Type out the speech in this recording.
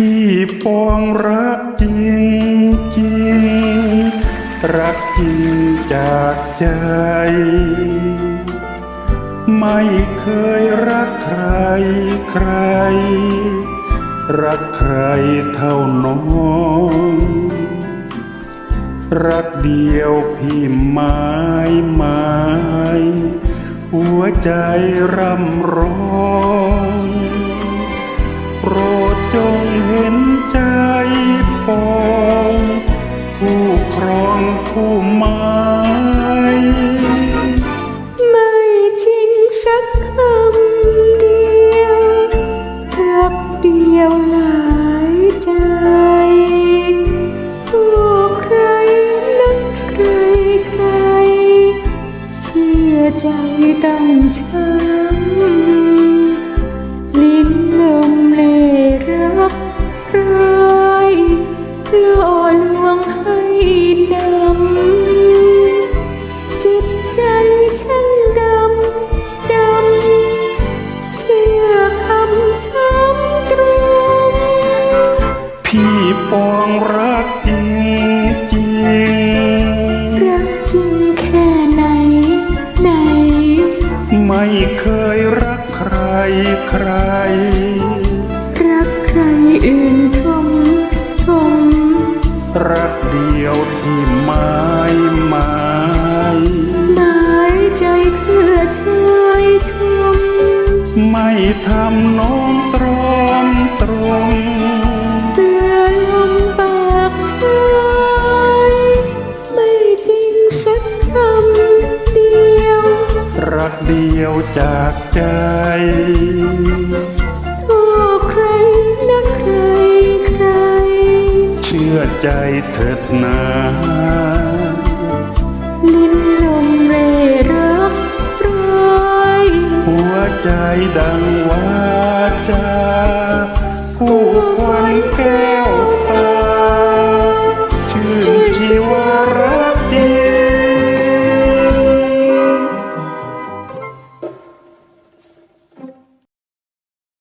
พี่ปองรักจริงจริง รักจริงจากใจ ไม่เคยรักใครใคร รักใครเท่าน้องรักเดียวพี่ไม้ไม้หัวใจร่ำร้อง องผู้ไม้ไม่จริงสักคำเดียวรักเดียวหลายใจผู้ใครนักใครใคร เชื่อใจตั้งช้ำลิ้นลมเลรักร้ายล ปองรักจริงจริง รักจริงแค่ไหนไหน ไม่เคยรักใครใคร รักใครอื่นชมชม รักเดียวที่ไม้ไม้หมายใจเพื่อช่วยชม ไม่ทำน้องตรอม เดียวจากใจโอ้ใครนะใครใคร เชื่อใจเถิดนาลิ้นลมเร่รักร้อยหัวใจดังวาจาผู้ควันแก้วตา